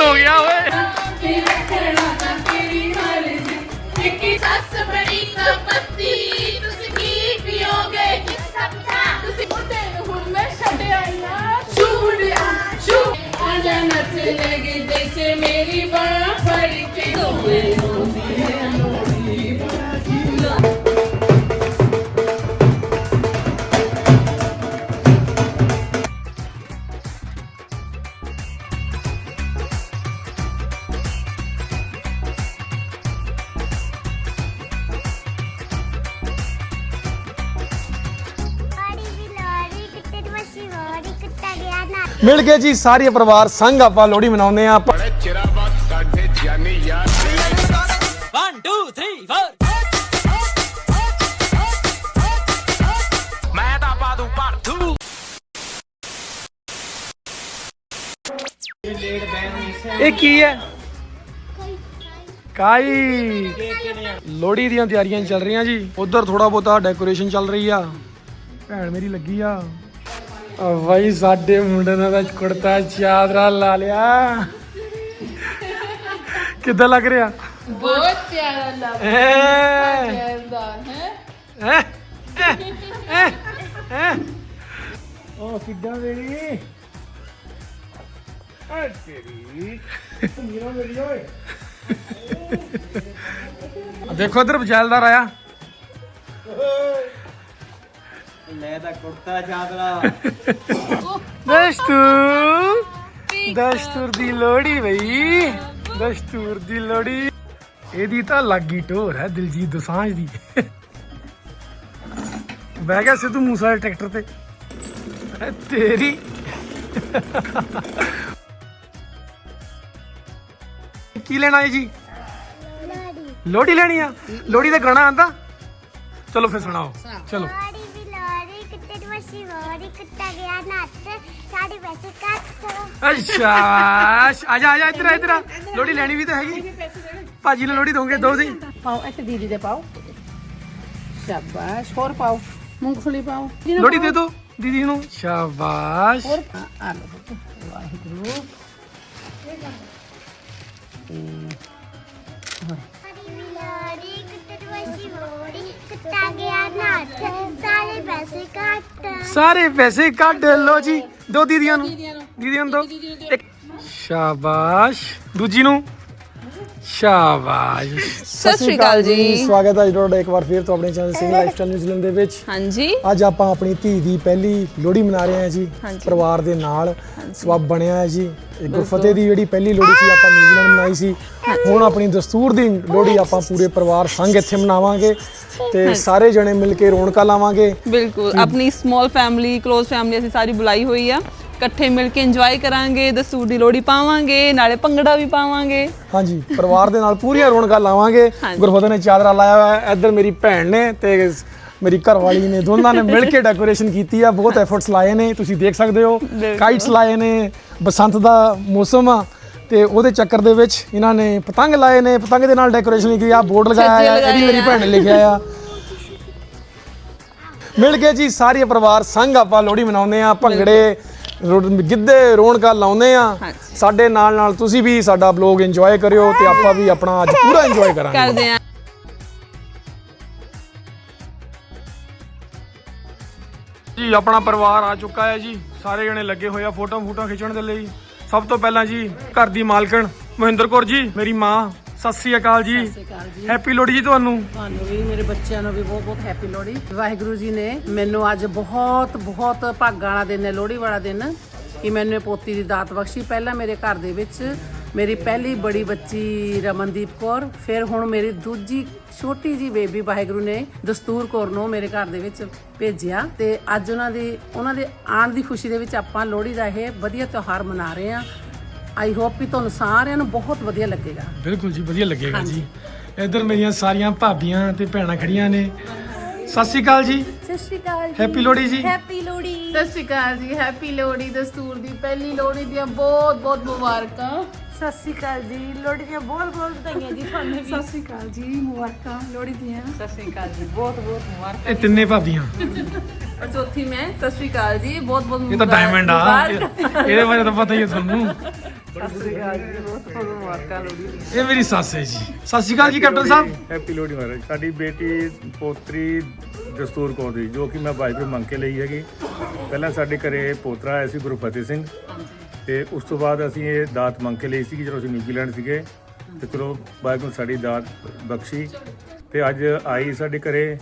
ਦੁੱਧ ਹੋ ਗਿਆ ਓਏ। ਸੱਸ ਬੜੀ ਕਪੱਤੀ ਤੁਸੀਂ ਕੀ ਪੀਓਗੇ ਸਮਝਾ ਤੁਸੀਂ ਮੁੰਡੇ ਨੂੰ ਹੁਣ ਮੈਂ ਛੱਡਿਆ ਨਾ ਛੂੜਿਆ ਛੂ ਆ ਜਾ ਨੱਚ ਲਗੇ ਦੇਚੇ ਮੇਰੀ ਬਾਹ ਫੜ ਕੇ ਦੋਵੇਂ ਮਿਲ ਕੇ ਜੀ ਸਾਰੇ ਪਰਿਵਾਰ ਸੰਗ ਆਪਾਂ ਲੋਹੜੀ ਮਨਾਉਂਦੇ ਆ ਬੜੇ ਚਿਰਾਂ ਬਾਅਦ ਸਾਡੇ ਜਾਨੀ ਯਾਰ। One, two, three, four. ਮੈਂ ਤਾਂ ਪਾ ਦੂੰ ਭੜਥੂ ਇਹ ਕੀ ਹੈ? ਕਾਈ ਲੋਹੜੀ ਦੀਆਂ ਤਿਆਰੀਆਂ ਚੱਲ ਰਹੀਆਂ ਜੀ। ਉਧਰ ਥੋੜਾ ਬਹੁਤਾ ਡੈਕੋਰੇਸ਼ਨ ਚੱਲ ਰਹੀ ਆ। ਭੈਣ ਮੇਰੀ ਲੱਗੀ ਆ। ਬਾਈ ਸਾਡੇ ਮੁੰਡੇ ਨੇ ਤਾਂ ਕੁੜਤਾ ਚਾਦਰਾ ਲਾ ਲਿਆ। ਕਿੱਦਾਂ ਲੱਗ ਰਿਹਾ? ਬਹੁਤ ਪਿਆਰਾ ਲੱਗ ਰਿਹਾ। ਹੈ। ਹੈ। ਹੈ। ਉਹ ਕਿੱਦਾਂ ਮੇਰੀ ਐ ਤੇਰੀ ਮੀਰਾ ਮੇਰੀ ਓਏ। ਆ ਦੇਖੋ ਇਧਰ ਬਚੈਲਦਾਰ ਆਇਆ ਮੈਂ ਤਾਂ ਕੁੜਤਾ ਚਾਦਰਾ। ਦਸਤੂਰ। ਦਸਤੂਰ ਦੀ ਲੋੜੀ ਬਈ। ਦਸਤੂਰ ਦੀ ਲੋੜੀ ਇਹਦੀ ਤਾਂ ਲੱਗੀ ਢੋਰ ਹੈ ਦਿਲਜੀਤ ਦੋਸਾਂਝ ਦੀ। ਬਹਿ ਗਿਆ ਸਿੱਧੂ ਮੂਸਾ ਦੇ ਟਰੈਕਟਰ ਤੇ। ਐ ਤੇਰੀ। ਕੀ ਲੈਣਾ ਹੈ ਜੀ? ਲੋੜੀ ਲੋੜੀ ਲੈਣੀ ਆ? ਲੋੜੀ ਦਾ ਗਾਣਾ ਆਂਦਾ? ਚਲੋ ਫਿਰ ਸੁਣਾਓ। ਚਲੋ। ਗਿਆ ਨੱਚ ਸਾਡੀ ਵੈਸੇ ਕੱਟ ਅੱਛਾ ਆ ਜਾ ਆ ਜਾ ਇੱਧਰ ਆ, ਇੱਧਰ ਆ। ਲੋੜੀ ਲੈਣੀ ਵੀ ਤਾਂ ਹੈਗੀ। ਭਾਜੀ ਨੂੰ ਲੋੜੀ ਦੋਗੇ ਦੋ ਸੀ ਪਾਓ ਇੱਕ ਦੀਦੀ ਦੇ ਪਾਓ। ਸ਼ਾਬਾਸ਼ ਹੋਰ ਪਾਓ। ਮੂੰਗਫਲੀ ਪਾਓ। ਲੋੜੀ ਦੇ ਦੋ ਦੀਦੀ ਨੂੰ। ਸ਼ਾਬਾਸ਼। ਹੋਰ ਆ ਆ ਲਓ ਪੁੱਤ। ਵਾਹਿਗੁਰੂ। ਲੋੜੀ ਵੀ ਸਾਰੇ ਵੈਸੇ ਕੱਟ। ਸਾਰੇ ਪੈਸੇ ਕੱਢ ਲਓ ਜੀ ਦੋ ਦੀਦੀਆਂ ਨੂੰ। ਦੀਦੀਆਂ ਨੂੰ। ਦੋ। ਇੱਕ। ਸ਼ਾਬਾਸ਼। ਦੂਜੀ ਨੂੰ। ਸ਼ਾਬਾਸ਼। ਸਤਿ ਸ਼੍ਰੀ ਅਕਾਲ ਜੀ। ਸਵਾਗਤ ਹੈ ਜੀ ਤੁਹਾਡਾ ਇੱਕ ਵਾਰ ਫਿਰ ਤੋਂ ਆਪਣੇ ਚੈਨਲ ਸਿੰਘ ਲਾਈਫਸਟਾਈਲ ਨਿਊਜ਼ੀਲੈਂਡ ਦੇ ਵਿੱਚ। ਹਾਂਜੀ। ਅੱਜ ਆਪਾਂ ਆਪਣੀ ਧੀ ਦੀ ਪਹਿਲੀ ਲੋਹੜੀ ਮਨਾ ਰਹੇ ਹਾਂ ਜੀ ਪਰਿਵਾਰ ਦੇ ਨਾਲ। ਸਵਾਬ ਬਣਿਆ ਹੈ ਜੀ। ਇਹ ਗੁਰਫਤਿਹ ਦੀ ਜਿਹੜੀ ਪਹਿਲੀ ਲੋਹੜੀ ਸੀ ਆਪਾਂ ਨਿਊਜ਼ੀਲੈਂਡ ਮਨਾਈ ਸੀ। ਹੁਣ ਆਪਣੀ ਦਸਤੂਰ ਦੀ ਲੋਹੜੀ ਆਪਾਂ ਪੂਰੇ ਪਰਿਵਾਰ ਸੰਗ ਇੱਥੇ ਮਨਾਵਾਂਗੇ ਤੇ ਸਾਰੇ ਜਣੇ ਮਿਲ ਕੇ ਰੌਣਕਾਂ ਲਾਵਾਂਗੇ। ਬਿਲਕੁਲ। ਆਪਣੀ ਸਮਾਲ ਫੈਮਿਲੀ ক্লোਜ਼ ਫੈਮਿਲੀ ਅਸੀਂ ਸਾਰੀ ਬੁਲਾਈ ਹੋਈ ਆ। ਇਕੱਠੇ ਮਿਲ ਕੇ ਇੰਜੋਏ ਕਰਾਂਗੇ ਦਸਤੂਰ ਦੀ ਲੋੜੀ ਪਾਵਾਂਗੇ ਨਾਲੇ ਭੰਗੜਾ ਵੀ ਪਾਵਾਂਗੇ। ਹਾਂਜੀ ਪਰਿਵਾਰ ਦੇ ਨਾਲ ਪੂਰੀਆਂ ਰੌਣਕਾਂ ਲਾਵਾਂਗੇ। ਗੁਰਫਤਿਹ ਨੇ ਚਾਦਰਾ ਲਾਇਆ ਹੋਇਆ ਹੈ ਇੱਧਰ ਮੇਰੀ ਭੈਣ ਨੇ ਤੇ ਮੇਰੀ ਘਰਵਾਲੀ ਨੇ ਦੋਨਾਂ ਨੇ ਮਿਲ ਕੇ ਡੈਕੋਰੇਸ਼ਨ ਕੀਤੀ ਆ ਬਹੁਤ ਐਫਰਟਸ ਲਾਏ ਨੇ ਤੁਸੀਂ ਦੇਖ ਸਕਦੇ ਹੋ। ਕਾਈਟਸ ਲਾਏ ਨੇ ਬਸੰਤ ਦਾ ਮੌਸਮ ਆ ਤੇ ਉਹਦੇ ਚੱਕਰ ਦੇ ਵਿੱਚ ਇਹਨਾਂ ਨੇ ਪਤੰਗ ਲਾਏ ਨੇ ਪਤੰਗ ਦੇ ਨਾਲ ਡੈਕੋਰੇਸ਼ਨ ਕੀਤੀ ਆ ਬੋਰਡ ਲਗਾਇਆ ਆ ਇਹਦੀ ਮੇਰੀ ਭੈਣ ਨੇ ਲਿਖਿਆ ਆ। ਮਿਲ ਕੇ ਜੀ ਸਾਰੇ ਪਰਿਵਾਰ ਸੰਗ ਆਪਾਂ ਲੋਹੜੀ ਮਨਾਉਂਦੇ ਆ ਭੰਗੜੇ ਰੋ- ਗਿੱਧੇ ਰੌਣਕਾਂ ਲਾਉਂਦੇ ਆ ਹਾਂਜੀ। ਸਾਡੇ ਨਾਲ ਨਾਲ ਤੁਸੀਂ ਵੀ ਸਾਡਾ ਬਲੌਗ ਇੰਜੋਏ ਕਰਿਓ ਤੇ ਆਪਾਂ ਵੀ ਆਪਣਾ ਅੱਜ ਪੂਰਾ ਇੰਜੋਏ ਕਰਾਂਗੇ। ਕਰਦੇ ਆ। ਜੀ ਆਪਣਾ ਪਰਿਵਾਰ ਆ ਚੁੱਕਾ ਹੈ ਜੀ। ਸਾਰੇ ਜਣੇ ਲੱਗੇ ਹੋਏ ਆ ਫੋਟੋ ਫੋਟੋ ਖਿੱਚਣ ਦੇ ਲਈ। ਸਭ ਤੋਂ ਪਹਿਲਾਂ ਜੀ ਘਰ ਦੀ ਮਾਲਕਣ ਮਹਿੰਦਰ ਕੌਰ ਜੀ ਮੇਰੀ ਮਾਂ ਸਤਿ ਸ੍ਰੀ ਅਕਾਲ ਜੀ। ਹੈਪੀ ਲੋਹੜੀ ਜੀ ਤੁਹਾਨੂੰ। ਤੁਹਾਨੂੰ ਵੀ ਮੇਰੇ ਬੱਚਿਆਂ ਨੂੰ ਵੀ ਬਹੁਤ ਬਹੁਤ ਹੈਪੀ ਲੋਹੜੀ। ਵਾਹਿਗੁਰੂ ਜੀ ਨੇ ਮੈਨੂੰ ਅੱਜ ਬਹੁਤ ਬਹੁਤ ਭਾਗਾਂ ਵਾਲਾ ਦਿਨ ਹੈ ਲੋਹੜੀ ਵਾਲਾ ਦਿਨ ਕਿ ਮੈਨੂੰ ਇਹ ਪੋਤੀ ਦੀ ਦਾਤ ਬਖਸ਼ੀ। ਪਹਿਲਾਂ ਮੇਰੇ ਘਰ ਦੇ ਵਿੱਚ ਮੇਰੀ ਪਹਿਲੀ ਬੜੀ ਬੱਚੀ ਰਮਨਦੀਪ ਕੌਰ ਫਿਰ ਹੁਣ ਮੇਰੀ ਦੂਜੀ ਛੋਟੀ ਜੀ ਬੇਬੀ ਵਾਹਿਗੁਰੂ ਨੇ ਦਸਤੂਰ ਕੌਰ ਨੂੰ ਮੇਰੇ ਘਰ ਦੇ ਵਿੱਚ ਭੇਜਿਆ। ਤੇ ਅੱਜ ਉਹਨਾਂ ਦੀ ਉਹਨਾਂ ਦੇ ਆਉਣ ਦੀ ਖੁਸ਼ੀ ਦੇ ਵਿੱਚ ਆਪਾਂ ਲੋਹੜੀ ਦਾ ਇਹ ਵਧੀਆ ਤਿਉਹਾਰ ਮਨਾ ਰਹੇ ਹਾਂ। ਆਈ ਹੋਪ ਕਿ ਤੁਹਾਨੂੰ ਸਾਰਿਆਂ ਨੂੰ ਬਹੁਤ ਵਧੀਆ ਲੱਗੇਗਾ। ਬਿਲਕੁਲ ਜੀ ਵਧੀਆ ਲੱਗੇਗਾ ਜੀ। ਇੱਧਰ ਮੇਰੀਆਂ ਸਾਰੀਆਂ ਭਾਬੀਆਂ ਤੇ ਭੈਣਾਂ ਖੜੀਆਂ ਨੇ। ਸਤਿ ਸ੍ਰੀ ਅਕਾਲ ਜੀ। ਸਤਿ ਸ਼੍ਰੀ ਅਕਾਲ ਹੈਪੀ ਲੋਹੜੀ ਜੀ। ਹੈਪੀ ਲੋੜੀ ਸਤਿ ਸ਼੍ਰੀ ਅਕਾਲ ਜੀ ਹੈਪੀ ਲੋਹੜੀ ਦਸਤੂਰ ਦੀ ਪਹਿਲੀ ਲੋਹੜੀ ਦੀਆਂ ਬਹੁਤ ਬਹੁਤ ਮੁਬਾਰਕਾਂ। ਸਤਿ ਸ਼੍ਰੀ ਅਕਾਲ ਜੀ ਲੋਹੜੀ ਦੀਆਂ ਬਹੁਤ ਬਹੁਤ ਵਧਾਈਆਂ ਜੀ ਤੁਹਾਨੂੰ ਵੀ। ਸਤਿ ਸ਼੍ਰੀ ਅਕਾਲ ਜੀ ਮੁਬਾਰਕਾਂ ਲੋਹੜੀ ਦੀਆਂ। ਇਹ ਤਿੰਨੇ ਭਾਬੀਆਂ। ਔਰ ਚੌਥੀ ਮੈਂ ਸਤਿ ਸ਼੍ਰੀ ਅਕਾਲ ਜੀ ਬਹੁਤ ਬਹੁਤ ਇਹ ਤਾਂ ਡਾਇਮੰਡ ਆ। ਇਹਦੇ ਬਾਰੇ ਤਾਂ ਪਤਾ ਹੀ ਹੈ ਤੁਹਾਨੂੰ। ਇਹ ਮੇਰੀ ਸੱਸ ਹੈ ਜੀ। ਸਤਿ ਸ਼੍ਰੀ ਅਕਾਲ ਜੀ ਕੈਪਟਨ ਸਾਹਿਬ। ਹੈਪੀ ਲੋਹੜੀ ਮਹਾਰਾਜ। ਸਾਡੀ ਬੇਟੀ ਪੋਤਰੀ ਦਸਤੂਰ ਕੌਰ ਦੀ ਜੋ ਕਿ ਮੈਂ ਵਾਹਿਗੁਰੂ ਮੰਗ ਕੇ ਲਈ ਹੈਗੀ। ਪਹਿਲਾਂ ਸਾਡੇ ਘਰੇ ਪੋਤਰਾ ਆਇਆ ਸੀ ਗੁਰੂ ਫਤਿਹ ਸਿੰਘ। ਤੇ ਉਸ ਤੋਂ ਬਾਅਦ ਅਸੀਂ ਇਹ ਦਾਤ ਮੰਗ ਕੇ ਲਈ ਸੀ ਜਦੋਂ ਅਸੀਂ ਨਿਊਜ਼ੀਲੈਂਡ ਸੀਗੇ। ਤੇ ਚਲੋ ਵਾਹਿਗੁਰੂ ਸਾਡੀ ਦਾਤ ਬਖਸ਼ੀ। ਤੇ ਅੱਜ ਆਈ ਸਾਡੇ ਘਰੇ।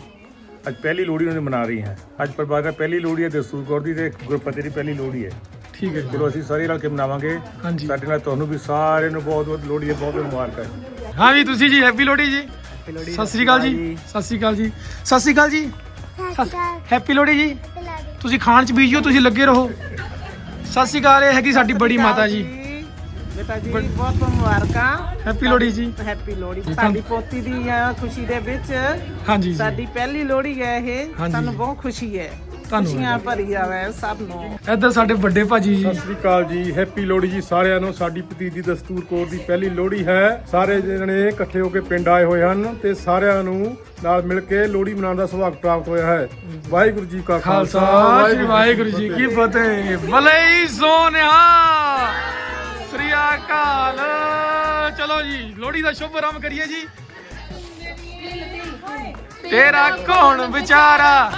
ਅੱਜ ਪਹਿਲੀ ਲੋਹੜੀ ਉਹਨੇ ਮਨਾ ਰਹੀ ਹੈ। ਅੱਜ ਪਰਿਵਾਰ ਦਾ ਪਹਿਲੀ ਲੋਹੜੀ ਹੈ ਦਸਤੂਰ ਕੌਰ ਦੀ ਤੇ ਗੁਰੂ ਫਤਿਹ ਦੀ ਪਹਿਲੀ ਲੋਹੜੀ ਹੈ। ਠੀਕ ਹੈ ਜੀ। ਚਲੋ ਅਸੀਂ ਸਾਰੇ ਰਲ ਕੇ ਮਨਾਵਾਂਗੇ। ਹਾਂਜੀ। ਸਾਡੇ ਨਾਲ ਤੁਹਾਨੂੰ ਵੀ ਸਾਰਿਆਂ ਨੂੰ ਬਹੁਤ ਬਹੁਤ ਲੋਹੜੀ ਦੇ ਬਹੁਤ ਬਹੁਤ ਮੁਬਾਰਕਾਂ ਜੀ ਹਾਂ ਵੀ ਤੁਸੀਂ ਜੀ ਹੈਪੀ ਲੋਹੜੀ ਜੀ। ਸਤਿ ਸ਼੍ਰੀ ਅਕਾਲ ਜੀ। ਸਤਿ ਸ਼੍ਰੀ ਅਕਾਲ ਜੀ। ਸਤਿ ਸ਼੍ਰੀ ਅਕਾਲ ਜੀ। ਹੈਪੀ ਲੋਹੜੀ ਜੀ। ਤੁਸੀਂ ਖਾਣ ਚ ਬੀਜੋ ਤੁਸੀਂ ਲੱਗੇ ਰਹੋ। ਸਤਿ ਸ਼੍ਰੀ ਅਕਾਲ ਇਹ ਹੈਗੀ ਸਾਡੀ ਬੜੀ ਮਾਤਾ ਜੀ। ਬੇਟਾ ਜੀ ਬਹੁਤ ਬਹੁਤ ਮੁਬਾਰਕਾਂ। ਹੈਪੀ ਲੋਹੜੀ ਜੀ। ਹੈਪੀ ਲੋਹੜੀ ਸਾਡੀ ਪੋਤੀ ਦੀ ਅਹ, ਖੁਸ਼ੀ ਦੇ ਵਿੱਚ ਹਾਂਜੀ ਜੀ। ਸਾਡੀ ਪਹਿਲੀ ਲੋਹੜੀ ਹੈ ਇਹ। ਹਾਂਜੀ। ਸਾਨੂੰ ਬਹੁਤ ਖੁਸ਼ੀ ਹੈ। ਧੰਨਵਾਦ। ਖੁਸ਼ੀਆਂ ਭਰੀ ਆਵੇ ਸਭ ਨੂੰ। ਇੱਧਰ ਸਾਡੇ ਵੱਡੇ ਭਾਜੀ ਜੀ। ਸਤਿ ਸ੍ਰੀ ਅਕਾਲ ਜੀ ਹੈਪੀ ਲੋਹੜੀ ਜੀ ਸਾਰਿਆਂ ਨੂੰ। ਸਾਡੀ ਭਤੀਜੀ ਦਸਤੂਰ ਕੌਰ ਦੀ ਪਹਿਲੀ ਲੋਹੜੀ ਹੈ। ਸਾਰੇ ਜਣੇ ਇਕੱਠੇ ਹੋ ਕੇ ਪਿੰਡ ਆਏ ਹੋਏ ਹਨ ਤੇ ਸਾਰਿਆਂ ਨੂੰ ਨਾਲ ਮਿਲ ਕੇ ਲੋਹੜੀ ਮਨਾਉਣ ਦਾ ਸੁਭਾਗ ਪ੍ਰਾਪਤ ਹੋਇਆ ਹੈ। ਵਾਹਿਗੁਰੂ ਜੀ ਕਾ ਖਾਲਸਾ ਸ੍ਰੀ ਵਾਹਿਗੁਰੂ ਜੀ ਕੀ ਫਤਿਹ। ਭਲੇ ਸੋਨਿਆ ਸ੍ਰੀ ਅਕਾਲ। ਚਲੋ ਜੀ ਲੋਹੜੀ ਦਾ ਸ਼ੁਭ ਆਰੰਭ ਕਰੀਏ ਜੀ। ਤੇਰਾ ਕੌਣ ਵਿਚਾਰਾ?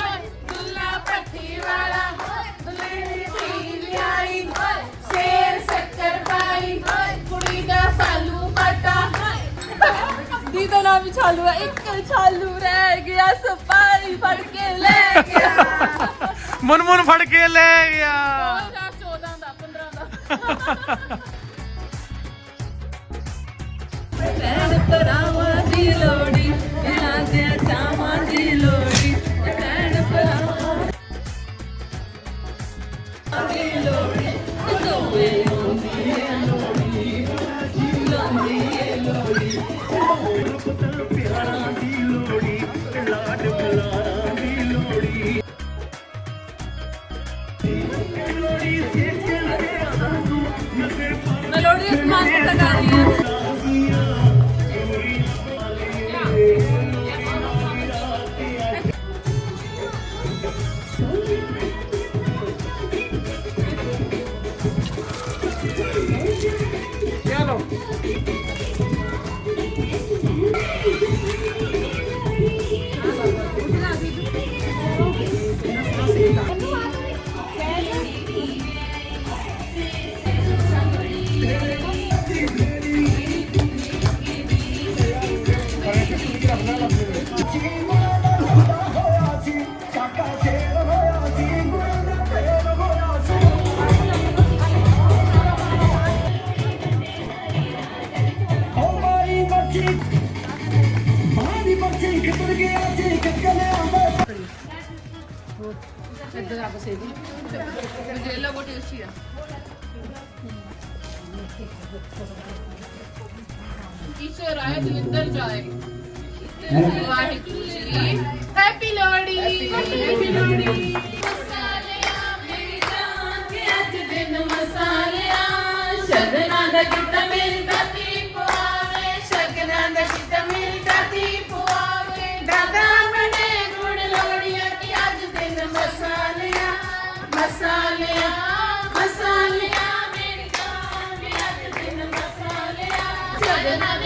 ਸ਼ੇਰ ਸ਼ੱਕਰ ਪਾਈ ਕੁੜੀ ਦਾ ਸਾਲੂ ਬਾਟਾ ਦੀ ਦਾ ਨਾਮ ਵੀ ਛਾਲੂ ਹੈ ਇੱਕ ਛਾਲੂ ਰਹਿ ਗਿਆ ਸਪਾਈ ਫੜ ਕੇ ਲੈ ਗਿਆ। ਮਨ ਮਨ ਫੜ ਕੇ ਲੈ ਗਿਆ। 2014 ਦਾ 15 ਦਾ। tchau. ਈਸ਼ਵਰ ਆਇਆ ਜਲਿੰਦਰ ਜਾਏ ਵਾਹਿਗੁਰੂ ਜੀ ਹੈਪੀ ਲੋਹੜੀ ਹੈਪੀ ਲੋਹੜੀ ਮਸਾਲਿਆਂ, ਮੇਰੀ ਜਾਨ ਕੇ ਅੱਜ ਦਿਨ ਮਸਾਲਿਆਂ। ਸ਼ਗਨਾਂ ਦਾ ਕਿਤਾ ਮੇਰੀ ਸ਼ਗਨਾਂ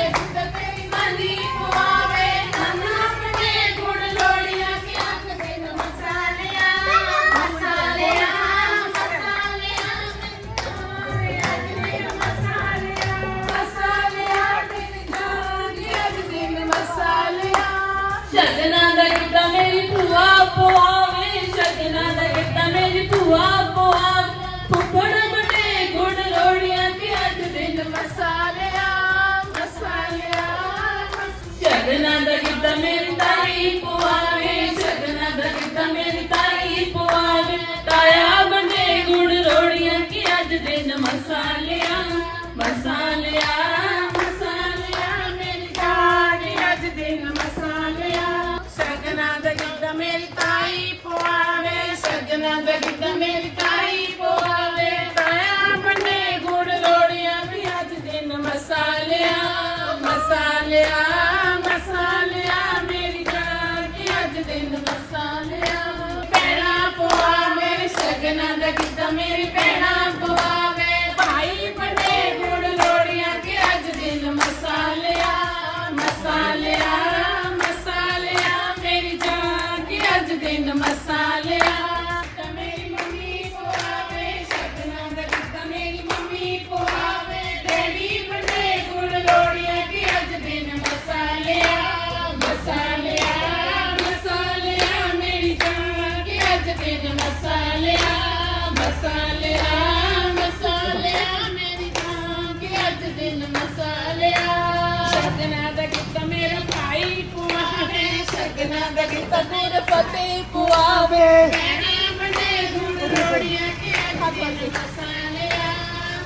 ਗੁਰ ਫਤਿਹ ਪੁਆਵੇ। ਰਾਮ ਨੇ ਗੁਣ ਰੋੜੀਆਂ ਕੇ ਅੱਜ ਮਸਾਲਿਆ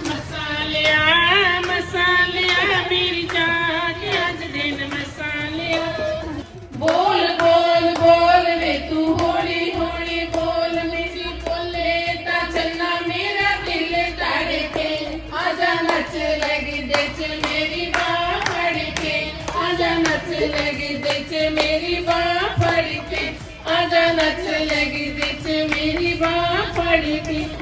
ਮਸਾਲਿਆ ਮਸਾਲਿਆ ਮੇਰੀ ਜਾਨ ਅੱਜ ਦਿਨ ਮਸਾਲਿਆ ਬੋਲ ਬੋਲ ਬੋਲ ਵੇ ਤੂੰ ਹੋਲੀ ਹੋਲੀ ਬੋਲ। ਮੇਰੀ ਬੋਲੇ ਤਾਂ ਚੰਨਾ ਮੇਰਾ ਦਿਲ ਧੜਕੇ। ਆ ਜਾ ਨੱਚ ਲੱਗਦੇ ਚੰਨਾ लक्ष लगी तेच मेरी बापड़ी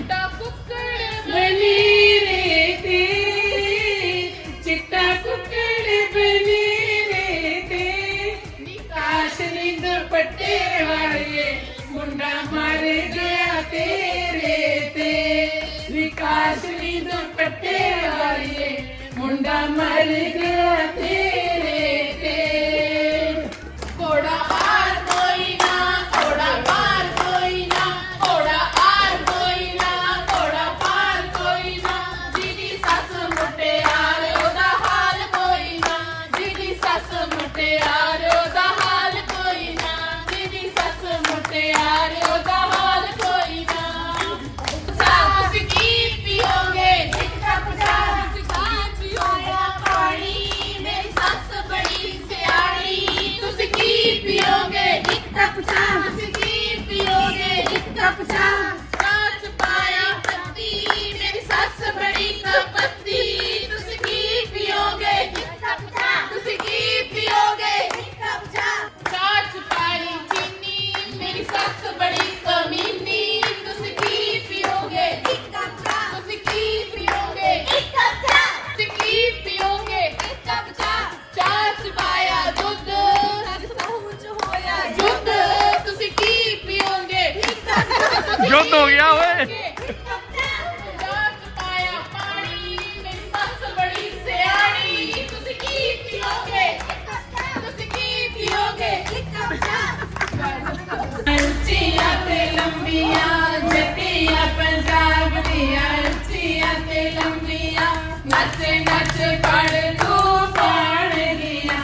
ਲੰਮੀਆਂ ਜੱਟੀਆਂ, ਪੰਜਾਬ ਦੀਆਂ ਅੱਛੀਆਂ ਤੇ ਲੰਮੀਆਂ। ਨੱਚ ਨੱਚ ਪੜ ਤੂੰ ਪਾਣ ਗਿਆ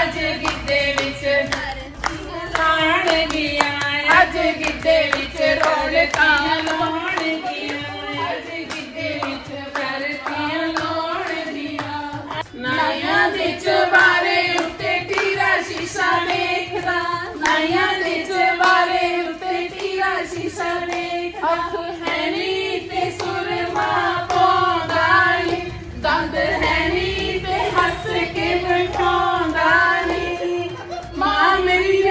ਅੱਜ ਗਿੱਦੇ ਵਿੱਚ ਲਾਣ ਗਿਆ ਅੱਜ ਗਿੱਦੇ ਵਿੱਚ ਰੋਲ ਤਾਂ ਲਾਉਣ ਗਿਆ ਸਣੇ ਅੱਖ ਹੈ ਨੀ ਤੇ ਸੁਰਮਾ ਪਾਉਂਦਾ ਨੀ। ਦੰਦ ਹੈ ਨੀ ਤੇ ਹੱਸ ਕੇ ਬਿਠਾਉਂਦਾ ਨੀ। ਮਾਂ ਮੇਰੀ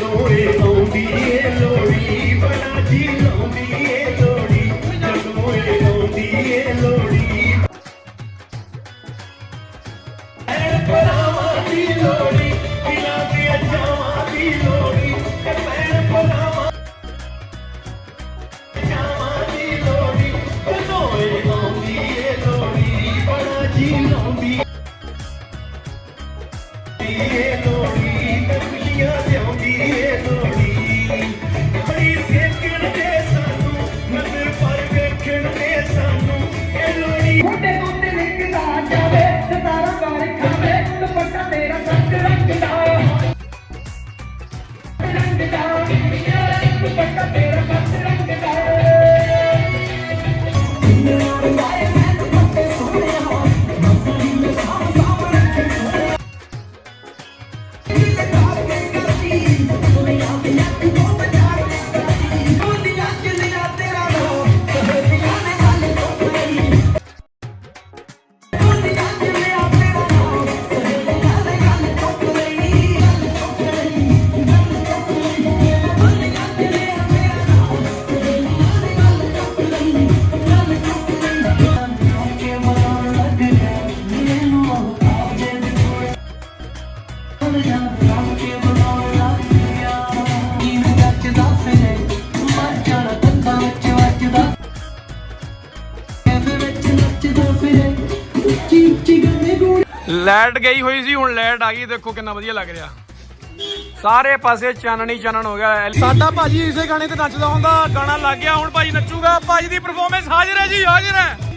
ਲੋੜੀ ਲੋੜੀ ਬਣਾ ਜੀ ਲੋੜੀ ਦੀ ਲੋੜੀ ਦਿਲਾਂ ਦੀ ਚਾਵਾਂ ਦੀ ਲੋੜੀ ਤੇ ਪੈਣ ਪਲਾ ਲਾਈਟ ਗਈ ਹੋਈ ਸੀ, ਹੁਣ ਲਾਈਟ ਆ ਗਈ, ਦੇਖੋ ਕਿੰਨਾ ਵਧੀਆ ਲੱਗ ਰਿਹਾ। ਸਾਰੇ ਪਾਸੇ ਚਾਨਣੀ ਚਾਨਣ ਹੋ ਗਿਆ। ਸਾਡਾ ਭਾਜੀ ਇਸੇ ਗਾਣੇ ਤੇ ਨੱਚਦਾ ਹੁੰਦਾ, ਗਾਣਾ ਲੱਗ ਗਿਆ, ਹੁਣ ਭਾਜੀ ਨੱਚੂਗਾ। ਭਾਜੀ ਦੀ ਪਰਫਾਰਮੈਂਸ ਹਾਜ਼ਰ ਹੈ ਜੀ, ਹਾਜ਼ਰ ਹੈ।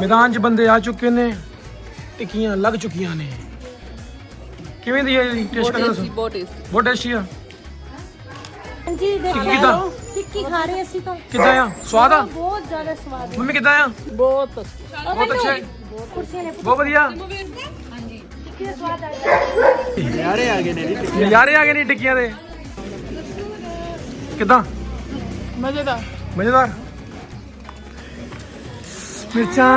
ਮੈਦਾਨ 'ਚ ਬੰਦੇ ਆ ਚੁੱਕੇ ਨੇ ਟਿੱਕੀਆਂ ਲੱਗ ਚੁੱਕੀਆਂ ਨੇ। ਕਿਵੇਂ ਦੀ ਹੈ ਜੀ ਟੇਸਟ ਕਰੋ ਬਹੁਤ ਟੇਸਟੀ ਬਹੁਤ ਟੇਸਟੀ ਆ। ਜੀ ਟਿੱਕੀ ਕਿੱਦਾਂ? ਟਿੱਕੀ ਖਾ ਰਹੇ ਅਸੀਂ ਤਾਂ। ਕਿੱਦਾਂ ਆ? ਸਵਾਦ ਆ? ਬਹੁਤ ਜ਼ਿਆਦਾ ਸਵਾਦ ਮੰਮੀ ਕਿੱਦਾਂ ਆ? ਬਹੁਤ। ਬਹੁਤ ਅੱਛਾ। ਹੈ ਕੁਰਸੀਆਂ ਨੇ ਬਹੁਤ ਵਧੀਆ। ਟਿੱਕੀ ਦਾ ਸਵਾਦ ਆ ਗਿਆ। ਨਜ਼ਾਰੇ ਆ ਗਏ ਨੇ ਟਿੱਕੀਆਂ। ਦੇ। ਕਿੱਦਾਂ? ਮਜ਼ੇਦਾਰ। ਮਜ਼ੇਦਾਰ? ਮਿਰਚਾਂ।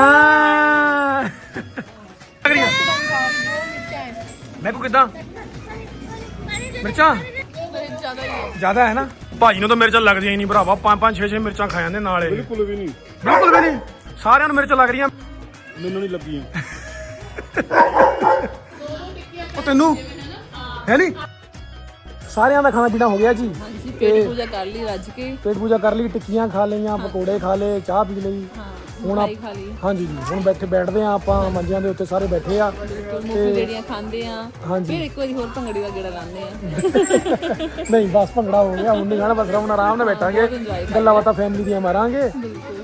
ਮੈਂ ਕੋ ਕਿੱਦਾਂ ਮਿਰਚਾਂ? ਜ਼ਿਆਦਾ ਹੈ ਨਾ? ਭਾਜੀ ਨੂੰ ਤਾਂ ਮਿਰਚਾਂ ਲੱਗਦੀਆਂ ਹੀ ਨਹੀਂ ਭਰਾਵਾ ਪੰਜ ਪੰਜ ਛੇ ਛੇ ਮਿਰਚਾਂ ਖਾ ਜਾਂਦੇ ਨਾਲੇ। ਬਿਲਕੁਲ ਵੀ ਨਹੀਂ। ਬਿਲਕੁਲ ਵੀ ਨਹੀਂ? ਸਾਰਿਆਂ ਨੂੰ ਮਿਰਚ ਲੱਗ ਰਹੀਆਂ। ਮੈਨੂੰ ਨਹੀਂ ਲੱਗੀਆਂ। ਉਹ ਤੈਨੂੰ? ਹੈ ਨਹੀਂ? ਸਾਰਿਆਂ ਦਾ ਖਾਣਾ ਪੀਣਾ ਹੋ ਗਿਆ ਜੀ। ਹਾਂਜੀ ਪੇਟ ਪੂਜਾ ਕਰ ਲਈ ਰੱਜ ਕੇ। ਪੇਟ ਪੂਜਾ ਕਰ ਲਈ ਟਿੱਕੀਆਂ ਖਾ ਲਈਆਂ ਪਕੌੜੇ ਖਾ ਲਏ ਚਾਹ ਪੀ ਲਈ। ਹੁਣ ਆਪ- ਖਾ ਲਈ। ਹਾਂਜੀ ਜੀ ਹੁਣ ਬੈਠੇ ਬੈਠਦੇ ਆ ਆਪਾਂ ਮੰਜਿਆਂ ਦੇ ਉੱਤੇ ਸਾਰੇ ਬੈਠੇ ਆ। ਮੂੰਗੀ ਜਿਹੜੀਆਂ ਖਾਂਦੇ ਆ। ਹਾਂਜੀ। ਫਿਰ ਇੱਕ ਵਾਰੀ ਹੋਰ ਭੰਗੜੀ ਦਾ ਗੇੜਾ ਲਾਉਂਦੇ ਆ। ਨਹੀਂ ਬਸ ਭੰਗੜਾ ਹੋ ਗਿਆ ਹੁਣ ਨਹੀਂ ਖਾਣਾ ਬਸ ਹੁਣ ਆਰਾਮ ਨਾਲ ਬੈਠਾਂਗੇ। ਗੱਲਾਂ ਬਾਤਾਂ ਫੈਮਿਲੀ ਦੀਆਂ ਮਾਰਾਂਗੇ।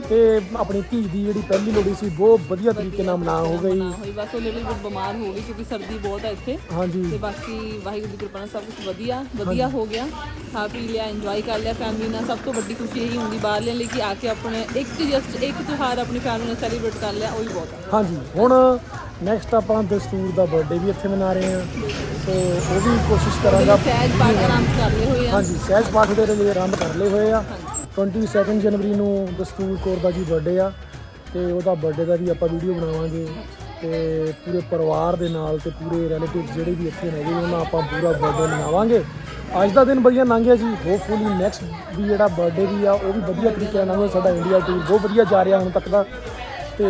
ਤੇ ਆਪਣੀ ਧੀ ਦੀ ਜਿਹੜੀ ਪਹਿਲੀ ਲੋੜੀ ਸੀ ਬਹੁਤ ਵਧੀਆ ਤਰੀਕੇ ਨਾਲ ਮਨਾ ਹੋ ਗਈ। ਨਾ ਹੋਈ ਬਸ ਉਹ ਲਿਟਲ ਬਿਟ ਬਿਮਾਰ ਹੋ ਗਈ ਕਿਉਂਕਿ ਸਰਦੀ ਬਹੁਤ ਹੈ ਇੱਥੇ। ਤੇ ਹਾਂਜੀ ਬਾਕੀ ਵਾਹਿਗੁਰੂ ਦੀ ਕਿਰਪਾ ਨਾਲ ਸਭ ਕੁਝ ਵਧੀਆ ਵਧੀਆ ਹੋ ਗਿਆ। ਖਾ ਪੀ ਲਿਆ ਇੰਜੋਏ ਕਰ ਲਿਆ ਫੈਮਿਲੀ ਨਾਲ। ਸਭ ਤੋਂ ਵੱਡੀ ਖੁਸ਼ੀ ਇਹੀ ਹੁੰਦੀ ਬਾਹਰਲਿਆਂ ਲਈ ਕਿ ਆ ਕੇ ਆਪਣੇ ਇੱਕ ਜਸਟ ਇੱਕ ਤਿਉਹਾਰ ਆਪਣੀ ਫੈਮਿਲੀ ਨਾਲ ਸੈਲੀਬ੍ਰੇਟ ਕਰ ਲਿਆ ਉਹ ਹੀ ਬਹੁਤ ਹੈ। ਹਾਂਜੀ ਹੁਣ ਨੈਕਸਟ ਆਪਾਂ ਦਸਤੂਰ ਦਾ ਬਰਥਡੇ ਵੀ ਇੱਥੇ ਮਨਾ ਰਹੇ ਹਾਂ। ਤੇ ਉਹ ਵੀ ਕੋਸ਼ਿਸ਼ ਕਰਾਂਗਾ ਸਹਿਜ ਪਾਠ ਆਰਾਮ ਕਰ ਲਏ ਹੋਏ ਆ। ਹਾਂਜੀ ਸਹਿਜ ਪਾਠ ਦੇ ਲਈ ਆਰੰਭ ਕਰ ਲਏ ਹੋਏ ਆ। 22 ਜਨਵਰੀ ਨੂੰ ਦਸਤੂਰ ਕੌਰ ਦਾ ਜੀ ਬਰਥਡੇ ਆ ਤੇ ਉਹਦਾ ਬਰਥਡੇ ਦਾ ਵੀ ਆਪਾਂ ਵੀਡੀਓ ਬਣਾਵਾਂਗੇ ਤੇ ਪੂਰੇ ਪਰਿਵਾਰ ਦੇ ਨਾਲ ਤੇ ਪੂਰੇ ਰਿਲੇਟਿਵਸ ਜਿਹੜੇ ਵੀ ਇੱਥੇ ਹੈਗੇ ਉਹਨਾਂ ਨਾਲ ਆਪਾਂ ਪੂਰਾ ਬਰਥਡੇ ਮਨਾਵਾਂਗੇ। ਅੱਜ ਦਾ ਦਿਨ ਵਧੀਆ ਲੰਘ ਗਿਆ ਜੀ ਹੋਪਫੁਲੀ ਨੈਕਸਟ ਵੀ ਜਿਹੜਾ ਬਰਥਡੇ ਵੀ ਆ ਉਹ ਵੀ ਵਧੀਆ ਤਰੀਕੇ ਨਾਲ ਲੰਘੇ ਸਾਡਾ ਇੰਡੀਆ ਟੂਰ ਬਹੁਤ ਵਧੀਆ ਜਾ ਰਿਹਾ ਹੁਣ ਤੱਕ ਦਾ। ਤੇ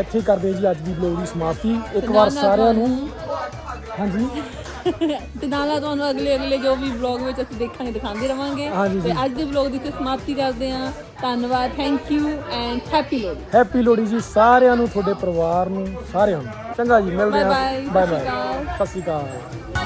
ਇੱਥੇ ਕਰਦੇ ਜੀ ਅੱਜ ਦੀ ਵਲੋਗ ਦੀ ਸਮਾਪਤੀ। ਇੱਕ ਵਾਰ ਸਾਰਿਆਂ ਨੂੰ ਹਾਂਜੀ। ਤੇ ਨਾਲ ਨਾਲ ਤੁਹਾਨੂੰ ਅਗਲੇ ਅਗਲੇ ਜੋ ਵੀ ਵਲੌਗ ਵਿੱਚ ਅਸੀਂ ਦੇਖਾਂਗੇ ਦਿਖਾਉਂਦੇ ਰਵਾਂਗੇ। ਹਾਂਜੀ ਤੇ ਅੱਜ ਦੇ ਵਲੌਗ ਦੀ ਇੱਥੇ ਸਮਾਪਤੀ ਕਰਦੇ ਹਾਂ। ਧੰਨਵਾਦ thank you and happy Lohri. Happy Lohri ਜੀ ਸਾਰਿਆਂ ਨੂੰ ਤੁਹਾਡੇ ਪਰਿਵਾਰ ਨੂੰ ਸਾਰਿਆਂ ਨੂੰ। ਚੰਗਾ ਜੀ ਮਿਲਦੇ Bye ਹਾਂ। Bye, ਬਾਏ ਸਤਿ ਸ਼੍ਰੀ ਬਾਏ ਅਕਾਲ। ਸਤਿ ਸ਼੍ਰੀ ਅਕਾਲ।